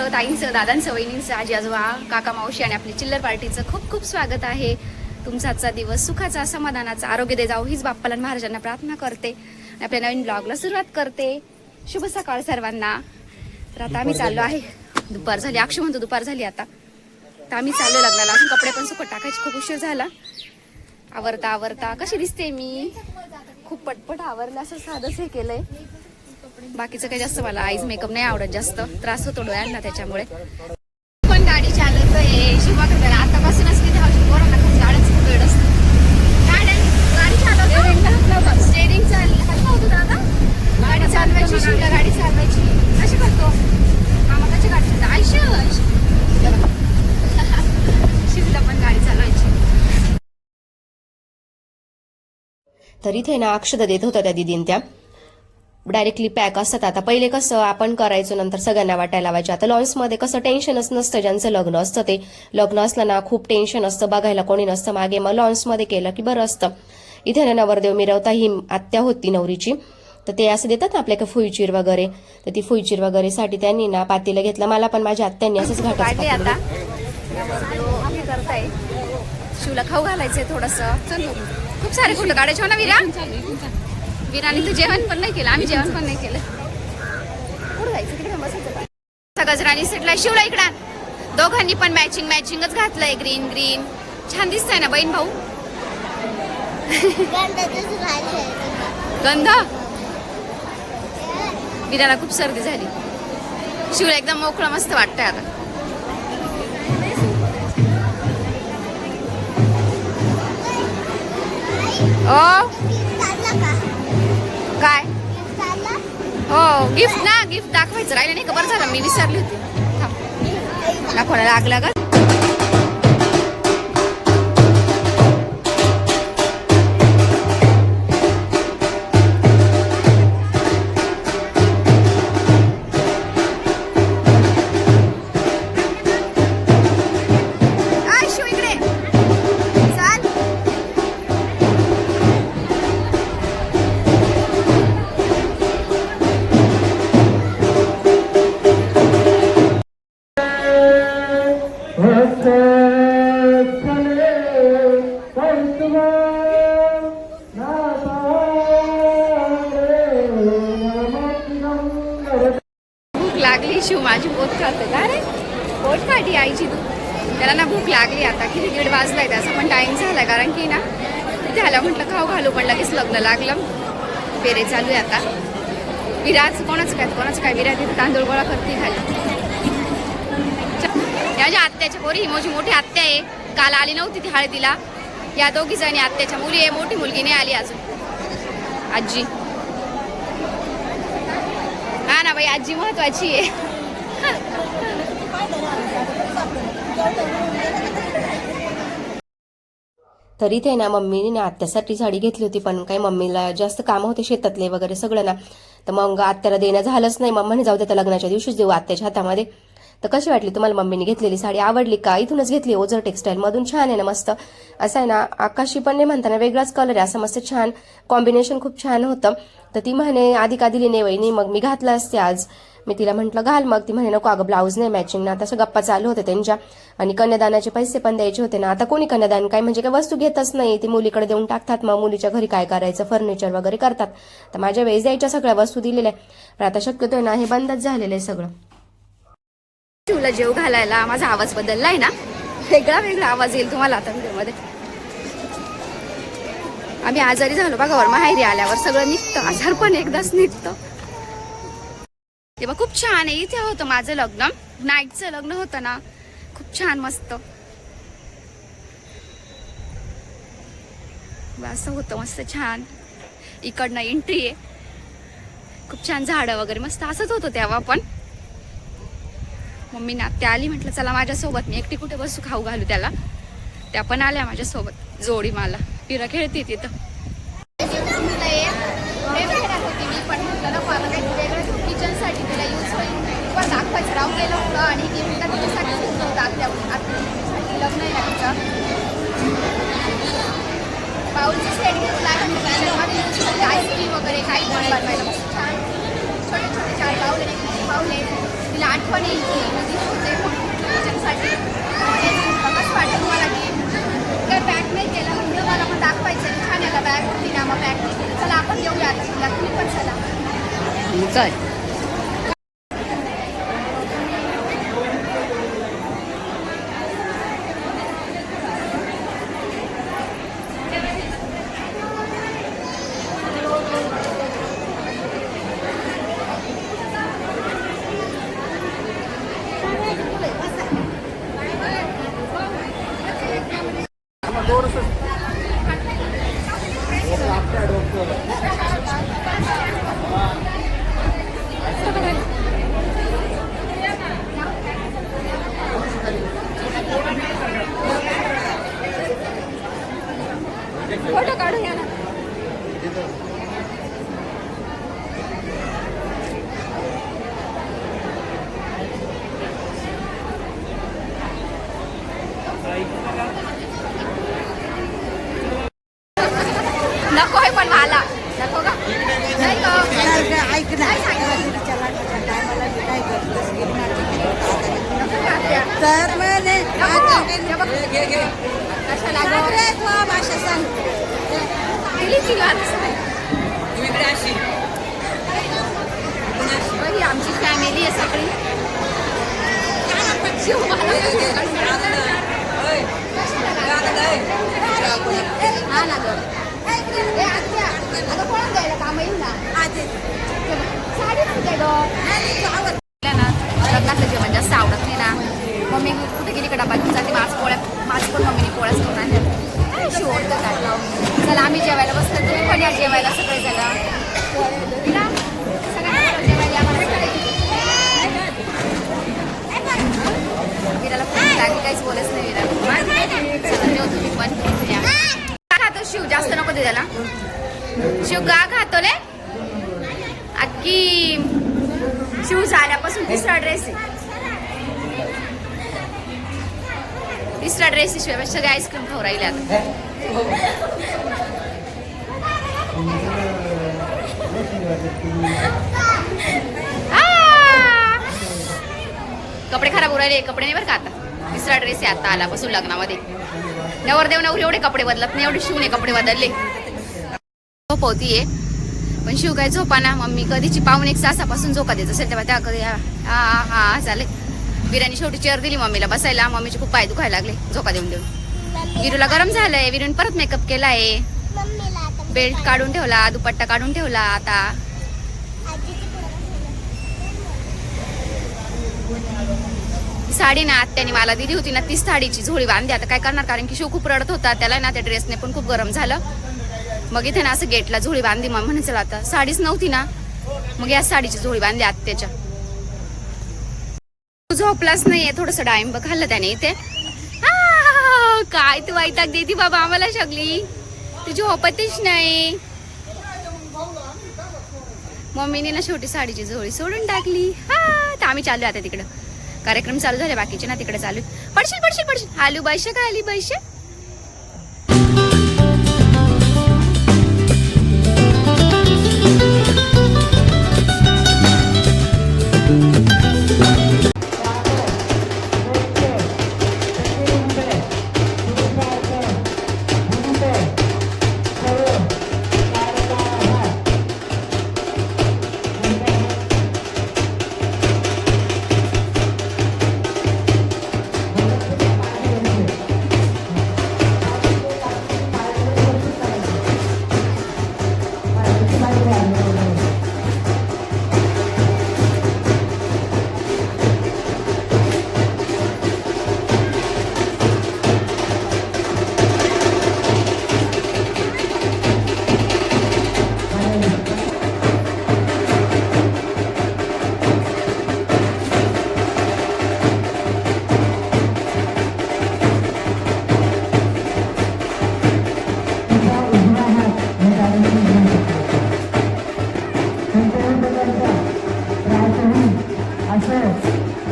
मामींचं ताईंचं दादांचं वहिनींचं आजी आजोबा काका मावशी आणि आपली चिल्लर पार्टीचं खूप खूप स्वागत आहे. तुमचा आजचा दिवस सुखाचा समाधानाचा आरोग्य दे जाऊ हीच बाप्पाला आणि महाराजांना प्रार्थना करते. आणि आपल्या नवीन ब्लॉगला सुरुवात करते. शुभ सकाळ सर्वांना. तर आता आम्ही चाललो आहे. दुपार झाली. अक्षय म्हणतो दुपार झाली आता. तर आम्ही चाललो लग्नाला. अजून कपडे पण सुकट टाकायचे. खूप उशीर झाला. आवरता आवरता. कशी दिसते मी? खूप पटपट आवरलं. असं साधंच हे केलंय. बाकीचं काही जास्त मला आईज मेकअप नाही आवडत जास्त. त्रास होतो डोळ्यांना त्याच्यामुळे. पण गाडी चालवतोय. शिवा करताना आतापासूनच किती हौशी पोरांना खूप खूप वेळ असतं. गाड्या गाडी चालवतो. स्टेरिंग चालली हात होतो दादा. गाडी चालवायची शिवला गाडी चालवायची. कशी करतो? मामा कशी गाडी चालवतो. आयुष्य शिवला पण गाडी चालवायची. तर इथे ना अक्षता देत होत्या त्या दिदीन त्या. डायरेक्टली पॅक असतात. आता पहिले कसं आपण करायचो नंतर सगळ्यांना वाटायला लावायचे. आता लॉन्समध्ये कसं टेन्शनच नसतं ज्यांचं लग्न असतं ते. लग्न असलं ना खूप टेन्शन असतं बघायला कोणी नसतं. मागे मग लॉन्समध्ये केलं की बरं असतं. इथे ना नवरदेव मिरवता ही आत्या होती नवरीची. तर ते असं देतात ना आपल्या फुईचीर वगैरे. तर ती फुईचीर वगैरे साठी त्यांनी ना पातीला घेतलं. मला पण माझ्या आत्यांनी असंच हे करताय. शिवला खाऊ घालायचंय थोडस. खूप सारे फोटो काढायचे हो ना विरा. विराने तर जेवण पण नाही केलं आम्ही जेवण पण नाही केलं. कुठं जायचं? तिकडे बसायचं गजरानी सेटला शिवला इकडा. दोघांनी पण मॅचिंग मॅचिंगच घातलंय ग्रीन ग्रीन छान दिसतंय ना बहीण भाऊ? गंध? विराला खूप सर्दी झाली. शिवला एकदम मोकळं मस्त वाटतंय आता. ओ! काय? हो गिफ्ट ना गिफ्ट दाखवायचं. राहिलं नाही का? बरं झालं मी विसरली होती. दाखवायला लागला का पोट खाटी आईची तू. त्याला ना भूक लागली आता किती दीड वाजलाय त्याचा पण टाईम झाला कारण की ना झालं म्हटलं खाऊ घालू पण लगेच लग्न लागलं. पेरे चालू आहे आता. विराज कोणाच काय कोणाच काय विराज तिथे तांदूळ गोळा करते घाली माझ्या आत्याच्या पोरी ही माझी मोठी आत्या आहे. काल आली नव्हती ती हळदीला. या दोघी जणी आत्याच्या मुली आहे मोठी मुलगी नाही आली अजून. आजी. हा ना बाई आजी महत्वाची आहे. तरी ते ना मम्मीने ना आत्यासाठी साडी घेतली होती पण काही मम्मीला जास्त कामं होते शेतातले वगैरे सगळं ना. तर मग आत्याला देणं झालंच नाही. मम्माने जाऊ त्या लग्नाच्या दिवशीच देऊ आत्याच्या हातामध्ये. तर कशी वाटली तुम्हाला मम्मीने घेतलेली साडी? आवडली का? इथूनच घेतली हो, ओझर टेक्सटाईल मधून छान आहे ना मस्त. असं आहे ना आकाशी पण नाही म्हणताना वेगळाच कलर आहे. असं मस्त छान कॉम्बिनेशन खूप छान होतं. तर ती म्हणे आधी का दिली नाही वहिनी? मग मी घातलं असते आज. मी तिला म्हटलं घाल मग. ती म्हणे नको अगं ब्लाऊज नाही मॅचिंग ना. तसं गप्पा चालू होते त्यांच्या. आणि कन्यादानाचे पैसे पण द्यायचे होते ना. आता कोणी कन्यादान काय म्हणजे काय वस्तू घेतच नाही. ती मुलीकडे देऊन टाकतात मग. मुलीच्या घरी काय करायचं? फर्निचर वगैरे करतात. तर माझ्या वेळेस द्यायच्या सगळ्या वस्तू दिलेल्या पण आता शक्यतो ना हे बंदच झालेलं आहे सगळं. शिवला जेव घालायला माझा आवाज बदललाय ना? वेगळा वेगळा आवाज येईल तुम्हाला आता व्हिडिओमध्ये. आम्ही आजारी झालो बघा वर माहेरी आल्यावर सगळं निघतं. आजार पण एकदाच निघतं. तेव्हा खूप छान आहे. इथे होतं माझं लग्न. नाईटचं लग्न होतं ना. खूप छान मस्त. असं होतं मस्त छान. इकडनं एंट्री आहे. खूप छान झाडं वगैरे मस्त. असंच होतं तेव्हा पण. मम्मी नात्या आली म्हटलं चला माझ्यासोबत. मी एकटी कुठे बसू? खाऊ घालू त्याला. त्या पण आल्या माझ्यासोबत. जोडी मला. पिरा खेळते तिथं लग्न केलं होतं आणि निमित्ता तिच्यासाठी सुद्धा होता आत्या आत्यासाठी लग्न आहे आमचा पाऊलची सेट घेतला आणि आईस्क्रीम वगैरे काही पण बनवायला खूप छान. छोटे छोटे चार पाऊले पाऊले तिला आठवण येईल की ती होते त्याच्यासाठी. कसं वाटतं मला की काय बॅग नाही केलं. म्हणजे मला पण दाखवायचं छान याला बॅग होती ना मग बॅग चला आपण आता. तुम्ही पण चला. काय तर म्हणे भाषा सांग ही आमची फॅमिली आहे सगळी. हा ना गं. द्यायला कामं येऊ ना? साडी नाही काय गं? जेवायला विराला फोन लागली काहीच बोलच नाही तुम्ही पण का खातो शिव? जास्त नको दे त्याला. शिव का खातो रे अक्की. शिव झाल्यापासून तिसरा ड्रेस आहे. तिसरा ड्रेस शिवाय सगळे आईस्क्रीम खाऊ राहिले आता. हो. कपडे खराब उरायले कपडे नाही बरं का आता? तिसरा ड्रेस आहे आता आल्यापासून लग्नामध्ये. नवरदेव नवरी एवढे कपडे बदलत नाही एवढे शिवने कपडे बदलले. झोप होतीये पण शिव काय झोपा ना मम्मी कधीची पाऊन एक तासापासून झोका देत असेल तेव्हा त्या कधी हा हा चालेल विराने शेवटी चेअर दिली मम्मीला बसायला मम्मीचे खूप पाय दुखायला लागले झोका देऊन देऊन. विरूला गरम झालंय विरून परत मेकअप केलाय. बेल्ट काढून ठेवला दुपट्टा काढून ठेवला आता. साडी ना आत्याने मला दिली होती ना तीच साडीची झोळी बांधली. आता काय करणार? कारण की शिव खूप रडत होता त्याला ना त्या ड्रेसने पण खूप गरम झालं. मग इथे ना असं गेटला झोळी बांधली. मग म्हणे चला आता साडीच नव्हती ना. मग या साडीची झोळी बांधली आत्याच्या. झोपलाच नाहीये थोडस डाळिंब खाल्लं त्याने इथे. काय तू वैताग देती बाबा आम्हाला सगळी. तुझी झोपतीच नाही. मम्मीने ना शेवटी साडीची झोळी सोडून टाकली. हा तर आम्ही चालू आता तिकडं. कार्यक्रम चालू झाले बाकीचे ना तिकडे चालू पडशील पडशील पडशील. आलू बैशे का आली बैशे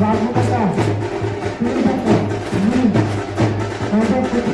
वागू नका तुम्ही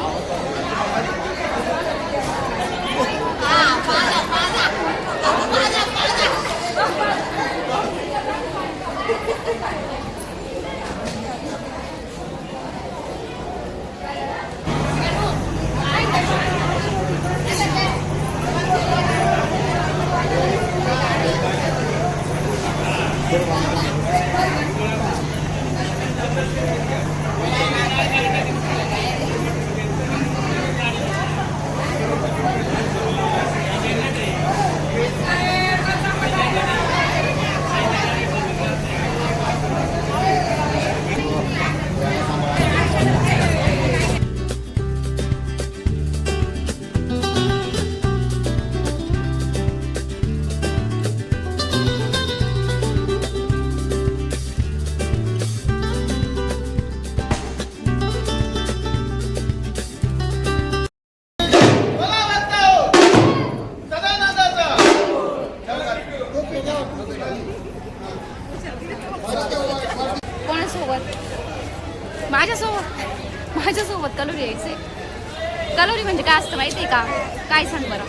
कलोरी म्हणजे काय असतं माहितीये का? काय सांग बरं?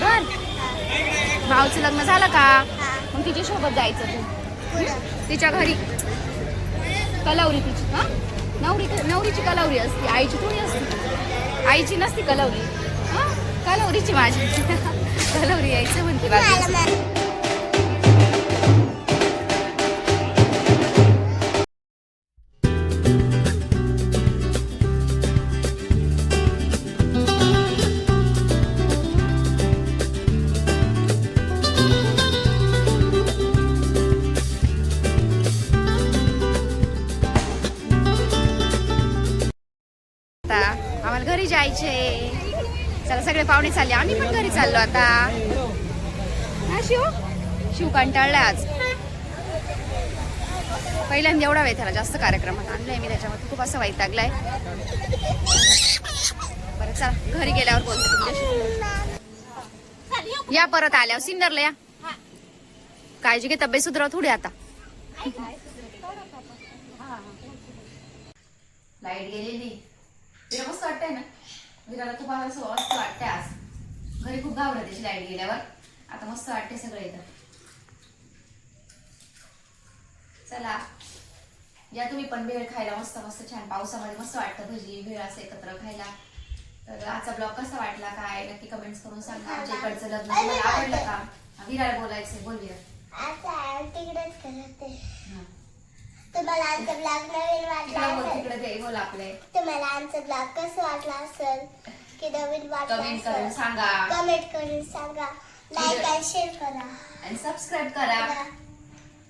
घर. भावचं लग्न झालं का? मग तिच्या सोबत जायचं तू. तिच्या घरी. कलावरी तिची हा? नवरी नवरीची कलावरी असते आईची थोडी असते. आईची नसती कलावरी. हा? कलावरीची माझी. कलावरी यायचं म्हणते बाकी पाहुणे चालले. आम्ही पण घरी चाललो आता. हा शिव? शिव कंटाळला आज. पहिल्यांदा एवढा वेळ त्याला जास्त कार्यक्रमात आणलाय मी त्याच्यामध्ये. खूप असं वाईट लागलाय. बरं चला घरी गेल्यावर बोलते तुमच्याशी. या परत आल्यावर सिन्नरला या. काळजी घे तब्येत सुधरव थोडी आता. लाइट गेलेली. मस्त वाटतंय ना? विराला खूप असं मस्त वाटतंय आज. घरी खूप घाबरत त्याची लाइट गेल्यावर. आता मस्त वाटते सगळं इथं. चला. या तुम्ही पण भेळ खायला मस्त मस्त छान पावसामध्ये मस्त वाटतं भजी भेळ असं एकत्र खायला. तर आजचा ब्लॉग कसा वाटला काय? नक्की कमेंट्स करून सांगा. आमच्या इकडचं लग्न तुम्हाला आवडलं का? विराला बोलायचंय बोल विरा आता तिकडेच करते. तुम्हाला आमचा ब्लॉग नवीन वाटला तिकडे बोल असेल तिकडे ते बोल आपले. तुम्हाला आमचा ब्लॉग कसं वाटला असेल की नवीन वाटला कमेंट करून असेल सांगा. कमेंट करून सांगा. लाईक आणि शेअर करा. आणि सबस्क्राईब करा.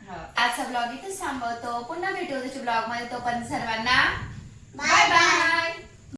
हा. आजचा ब्लॉग इथेच थांबवतो. पुन्हा भेटू त्याच्या ब्लॉगमध्ये. तो पण सर्वांना बाय बाय